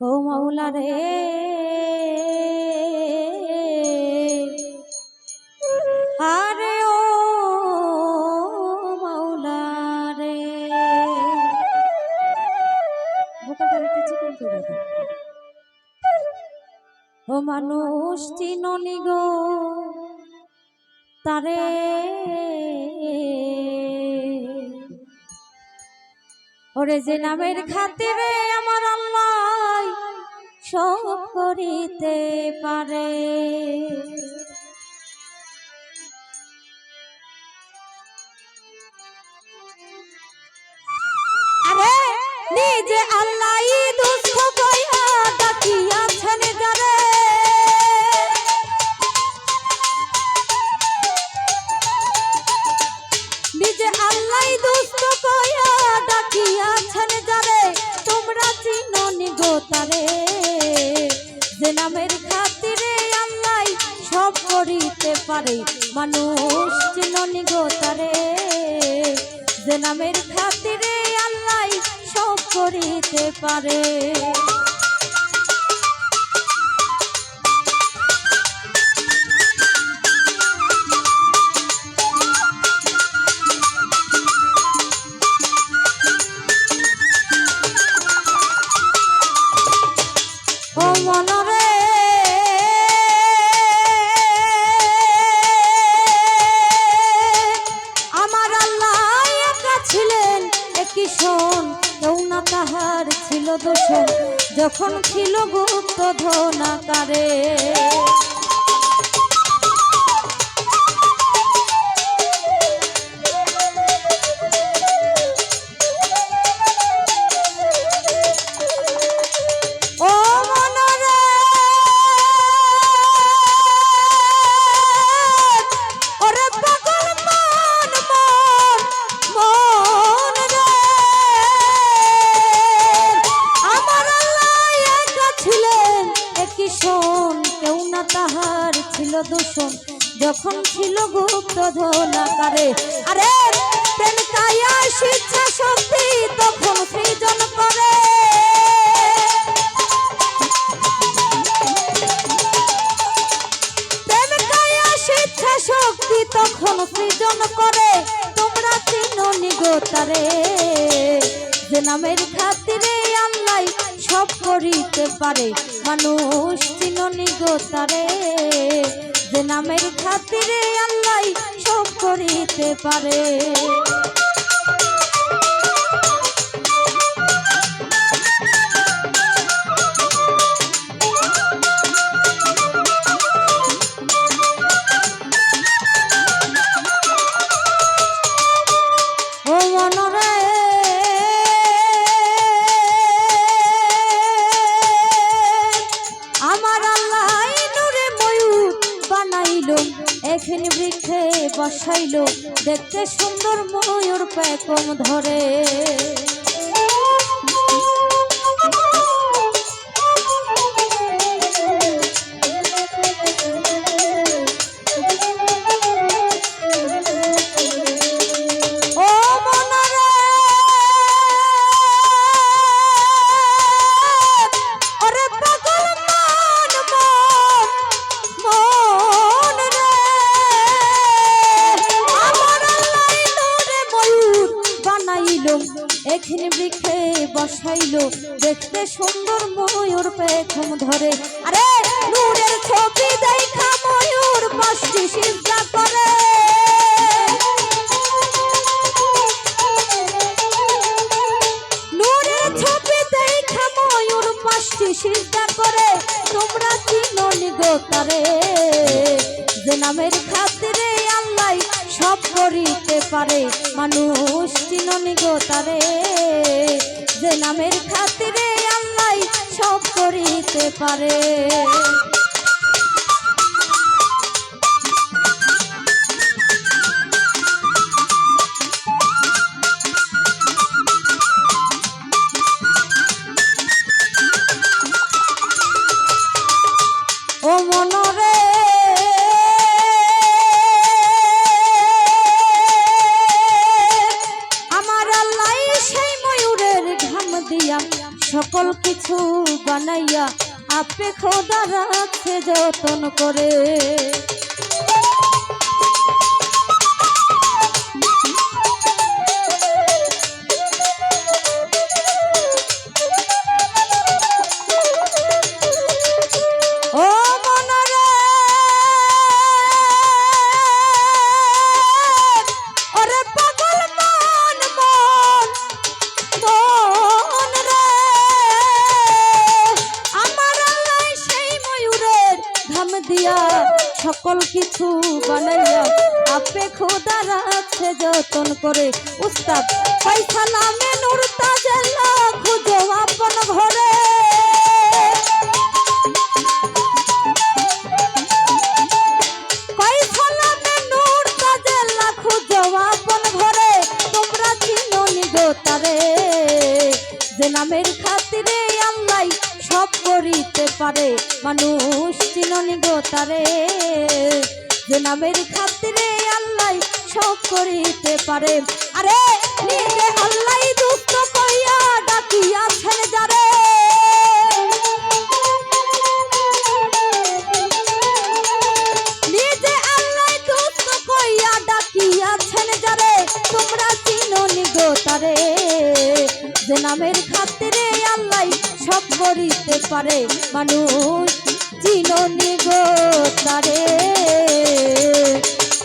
ও মাওলা রে। আরে ও মাওলা রে। ও মানুষ চিননি গো। তারে। ওরে যে নামের খাতিরে আমার আল্লাহ সব করিতে পারে। আরে নিজে আল্লাহ তারে যে নামের খাতিরে আল্লাহ সব করিতে পারে। মানুষ চিননি গো তারে যে নামের খাতিরে আল্লাহ সব করিতে পারে। তাহার ছিল দোষ যখন ছিল গুপ্ত ধনাকারে। শোন কেউ না তাহার ছিল দূষণ। যখন ছিল গুপ্ত ধনাকারে আরে প্রেম শিক্ষা শক্তি, তখন সৃজন করে। শক্তি, তখন সৃজন করে। তোমরা চিনো নিগতারে যে নামের খাতিরে আল্লাহ সব করিতে পারে। মানুষ চিননি গো তারে যে নামের খাতিরে আল্লাহ সব করিতে পারে। বসাইল দেখতে সুন্দর ময়ূর পেকম ধরে। বসাইলো। দেখতে সুন্দর ময়ূর পেখম ধরে। আরে, নূরের ছবি দেখা ময়ূর পাশটি সিজদা করে। নূরের ছবি দেখা ময়ূর পাশটি সিজদা করে। তোমরা চিনো নিগতারে যে নামের খাতিরে আল্লাহ সব করিতে পারে মানুষ চিনো নিগতারে যে নামের খাতিরে আল্লাহ সব করিতে পারে। দিয়া সকল কিছু বানাইয়া আপে খোদা রাখছে যতন করে। রাখছে যতন করে উস্তাদ পয়সা নামে নূর তাজেলা খুঁজো আপন ঘরে নামের খাতিরে আল্লাহ সব করিতে পারে, মানুষ চিনো নিগো তারে। যে নামের খাতিরে আল্লাহ সব করিতে পারে। আরে, নিজে আল্লাহ দুষ্ট কইয়া ডাকিয়াছেন যারে। নিজে আল্লাহ দোস্ত কইয়া ডাকিয়াছেন যারে। তোমরা চিনো নিগো তারে। যে নামের খাতিরে আল্লাহ সব করিতে পারে। মানুষ চিনো নিগো তারে।